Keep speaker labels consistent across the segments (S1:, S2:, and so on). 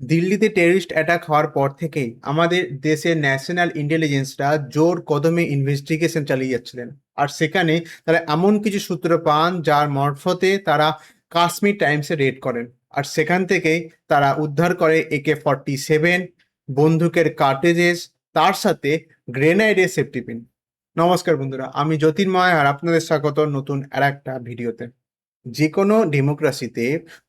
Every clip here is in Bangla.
S1: দিল্লিতে টেরিস্ট অ্যাটাক হওয়ার পর থেকেই আমাদের দেশের ন্যাশনাল ইন্টেলিজেন্সরা জোর কদমে ইনভেস্টিগেশন চালিয়ে যাচ্ছিলেন। আর সেখানে তারা এমন কিছু সূত্র পান যার মারফতে তারা কাশ্মীর টাইমসে রেড করেন। আর সেখান থেকেই তারা উদ্ধার করে একে ফর্টি সেভেন বন্দুকের কার্টেজেস তার সাথে গ্রেনাইডের সেফটি পিন নমস্কার বন্ধুরা, আমি জ্যোতির্ময় আর আপনাদের স্বাগত নতুন আর একটা ভিডিওতে যে কোনো ডেমোক্রেসিতে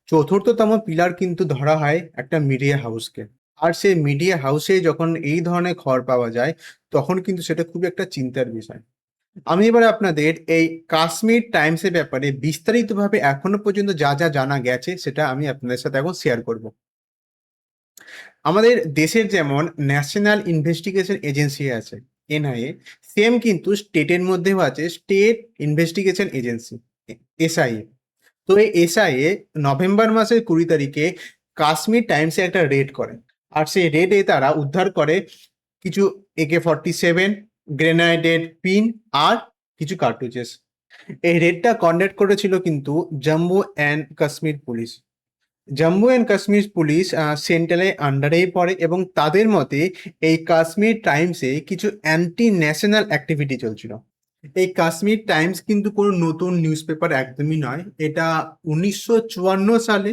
S1: চতুর্থতম পিলার কিন্তু ধরা হয় একটা মিডিয়া হাউসকে আর সেই মিডিয়া হাউসে যখন এই ধরনের খবর পাওয়া যায়, তখন কিন্তু সেটা খুব একটা চিন্তার বিষয়। আমি এবারে আপনাদের এই কাশ্মীর টাইমসের ব্যাপারে বিস্তারিতভাবে এখনও পর্যন্ত যা যা জানা গেছে, সেটা আমি আপনাদের সাথে এখন শেয়ার করব। আমাদের দেশের যেমন ন্যাশনাল ইনভেস্টিগেশন এজেন্সি আছে, এনআইএ সেম কিন্তু স্টেটের মধ্যেও আছে স্টেট ইনভেস্টিগেশন এজেন্সি এসআইএ তো এই এসআইএ নভেম্বর মাসের কুড়ি তারিখে কাশ্মীর টাইমসে একটা রেড করে। আর সেই রেডে তারা উদ্ধার করে কিছু AK forty seven grenade pin আর কিছু কার্টুজেস এই রেডটা কন্ডাক্ট করেছিল কিন্তু Jammu and Kashmir police Jammu and Kashmir police সেন্ট্রালের আন্ডারেই পড়ে এবং তাদের মতে এই কাশ্মীর টাইমসে কিছু অ্যান্টি ন্যাশনাল অ্যাক্টিভিটি চলছিল। এই কাশ্মীর টাইমস কিন্তু কোনো নতুন নিউজ পেপার একদমই নয়। এটা উনিশশো চুয়ান্ন সালে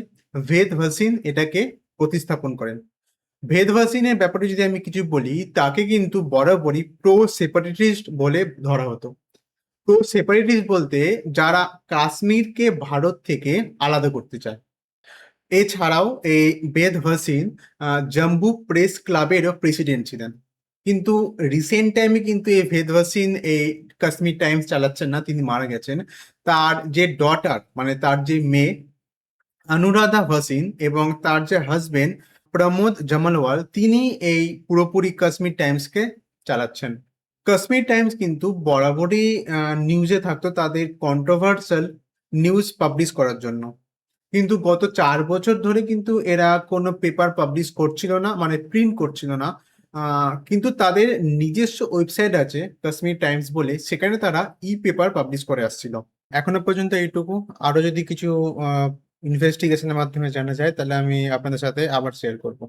S1: ভেদ ভাসিন এটাকে প্রতিস্থাপন করেন। ভেদ ভাসিনের ব্যাপারে যদি আমি কিছু বলি তাকে কিন্তু বরাবরই প্রো সেপারেটিস্ট বলে ধরা হতো। প্রো সেপারেটিস্ট বলতে যারা কাশ্মীরকে ভারত থেকে আলাদা করতে চায়। এছাড়াও এই বেদ আহ, জম্বু প্রেস ক্লাবেরও প্রেসিডেন্ট ছিলেন। কিন্তু রিসেন্ট টাইমে কিন্তু এই ভেদ ভাসিন এই কাশ্মীর টাইমস চালাচ্ছেন না, তিনি মারা গেছেন। তার যে ডটার মানে তার যে মেয়ে অনুরাধা ভাসিন এবং তার যে হাজবেন্ড প্রমোদ জামালওয়াল তিনি এই পুরোপুরি কাশ্মীর টাইমসকে চালাচ্ছেন। কাশ্মীর টাইমস কিন্তু বরাবরই নিউজে থাকতো তাদের কন্ট্রোভার্সাল নিউজ পাবলিশ করার জন্য। কিন্তু গত চার বছর ধরে কিন্তু এরা কোনো পেপার পাবলিশ করছিল না মানে প্রিন্ট করছিল না। কিন্তু তাদের নিজস্ব ওয়েবসাইট আছে, কাশ্মীর টাইমস বলে, সেখানে তারা ই পেপার পাবলিশ করে আসছিল। এখনও পর্যন্ত এইটুকু। আরও যদি কিছু ইনভেস্টিগেশনের মাধ্যমে জানা যায়, তাহলে আমি আপনাদের সাথে আবার শেয়ার করব।